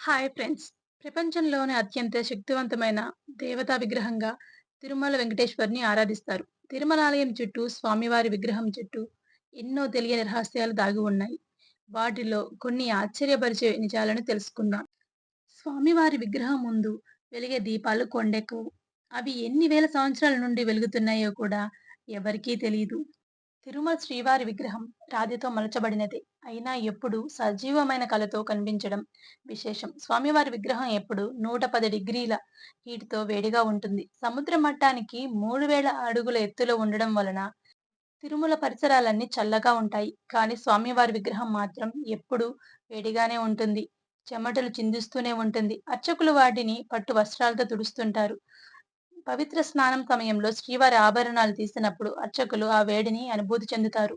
Hi friends! ప్రపంచంలోనే అత్యంత శక్తివంతమైన దేవతా విగ్రహంగా తిరుమల వెంకటేశ్వరిని ఆరాధిస్తారు. తిరుమల ఆలయం చుట్టూ స్వామివారి విగ్రహం చుట్టూ ఎన్నో తెలియని రహస్యాలు దాగి ఉన్నాయి. వాటిలో కొన్ని ఆశ్చర్యపరిచే నిజాలను తెలుసుకుందాం. స్వామివారి విగ్రహం ముందు వెలిగే దీపాలు కొండెక్కవు. అవి ఎన్ని వేల సంవత్సరాల నుండి వెలుగుతున్నాయో కూడా ఎవరికీ తెలియదు తిరుమల శ్రీవారి విగ్రహం రాతితో మలచబడినది అయినా ఎప్పుడూ సజీవమైన కళతో కనిపించడం విశేషం. స్వామివారి విగ్రహం ఎప్పుడు నూట పది డిగ్రీల హీట్తో వేడిగా ఉంటుంది. సముద్ర మట్టానికి మూడు వేల అడుగుల ఎత్తులో ఉండడం వలన తిరుమల పరిసరాలన్నీ చల్లగా ఉంటాయి. కానీ స్వామివారి విగ్రహం మాత్రం ఎప్పుడూ వేడిగానే ఉంటుంది. చెమటలు చిందిస్తూనే ఉంటుంది. అర్చకులు వాటిని పట్టు వస్త్రాలతో తుడుస్తుంటారు. పవిత్ర స్నానం సమయంలో శ్రీవారి ఆభరణాలు తీసినప్పుడు అర్చకులు ఆ వేడిని అనుభూతి చెందుతారు.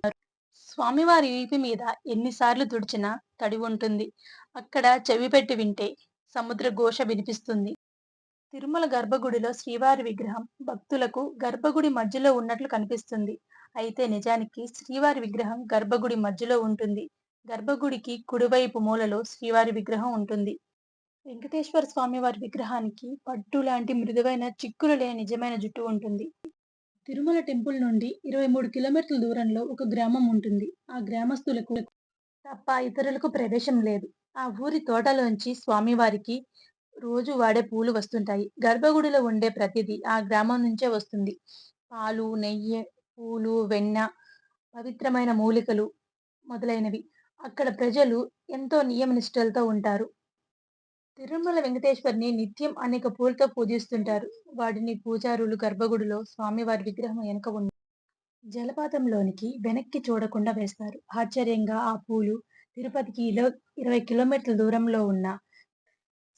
స్వామివారి వీపు మీద ఎన్నిసార్లు తుడిచినా తడి ఉంటుంది. అక్కడ చెవి పెట్టి వింటే సముద్ర ఘోష వినిపిస్తుంది. తిరుమల గర్భగుడిలో శ్రీవారి విగ్రహం భక్తులకు గర్భగుడి మధ్యలో ఉన్నట్లు కనిపిస్తుంది. అయితే నిజానికి శ్రీవారి విగ్రహం గర్భగుడి మధ్యలో ఉంటుంది. గర్భగుడికి కుడివైపు మూలలో శ్రీవారి విగ్రహం ఉంటుంది. వెంకటేశ్వర స్వామివారి విగ్రహానికి పట్టు లాంటి మృదువైన చిక్కులు లేని నిజమైన జుట్టు ఉంటుంది. తిరుమల టెంపుల్ నుండి ఇరవై మూడు కిలోమీటర్ల దూరంలో ఒక గ్రామం ఉంటుంది. ఆ గ్రామస్తులకు తప్ప ఇతరులకు ప్రవేశం లేదు. ఆ ఊరి తోటలోంచి స్వామివారికి రోజు వాడే పూలు వస్తుంటాయి. గర్భగుడిలో ఉండే ప్రతిదీ ఆ గ్రామం నుంచే వస్తుంది. పాలు, నెయ్యి, పూలు, వెన్న, పవిత్రమైన మూలికలు మొదలైనవి. అక్కడ ప్రజలు ఎంతో నియమనిష్టలతో ఉంటారు. తిరుమల వెంకటేశ్వరిని నిత్యం అనేక పూలతో పూజిస్తుంటారు. వాటిని పూజారులు గర్భగుడిలో స్వామివారి విగ్రహం వెనుక ఉంది జలపాతంలోనికి వెనక్కి చూడకుండా వేస్తారు. ఆశ్చర్యంగా ఆ పూలు తిరుపతికి ఇలో ఇరవై కిలోమీటర్ల దూరంలో ఉన్న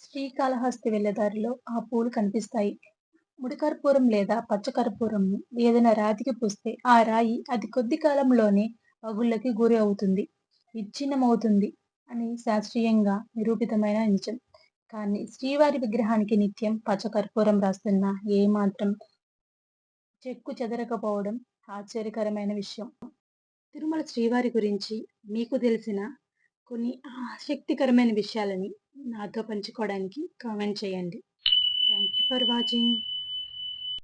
శ్రీకాళహస్తి వెళ్ళే దారిలో ఆ పూలు కనిపిస్తాయి. ముడికర్పూరం లేదా పచ్చకర్పూరం ఏదైనా రాతికి పూస్తే ఆ రాయి అది కొద్ది కాలంలోనే పగుళ్ళకి గురి అవుతుంది, విచ్ఛిన్నమవుతుంది అని శాస్త్రీయంగా నిరూపితమైన నిజం. కానీ శ్రీవారి విగ్రహానికి నిత్యం పచ్చకర్పూరం రాస్తున్నా ఏమాత్రం చెక్కు చెదరకపోవడం ఆశ్చర్యకరమైన విషయం. తిరుమల శ్రీవారి గురించి మీకు తెలిసిన కొన్ని ఆసక్తికరమైన విషయాలని నాతో పంచుకోవడానికి కామెంట్ చేయండి. Thank you for watching.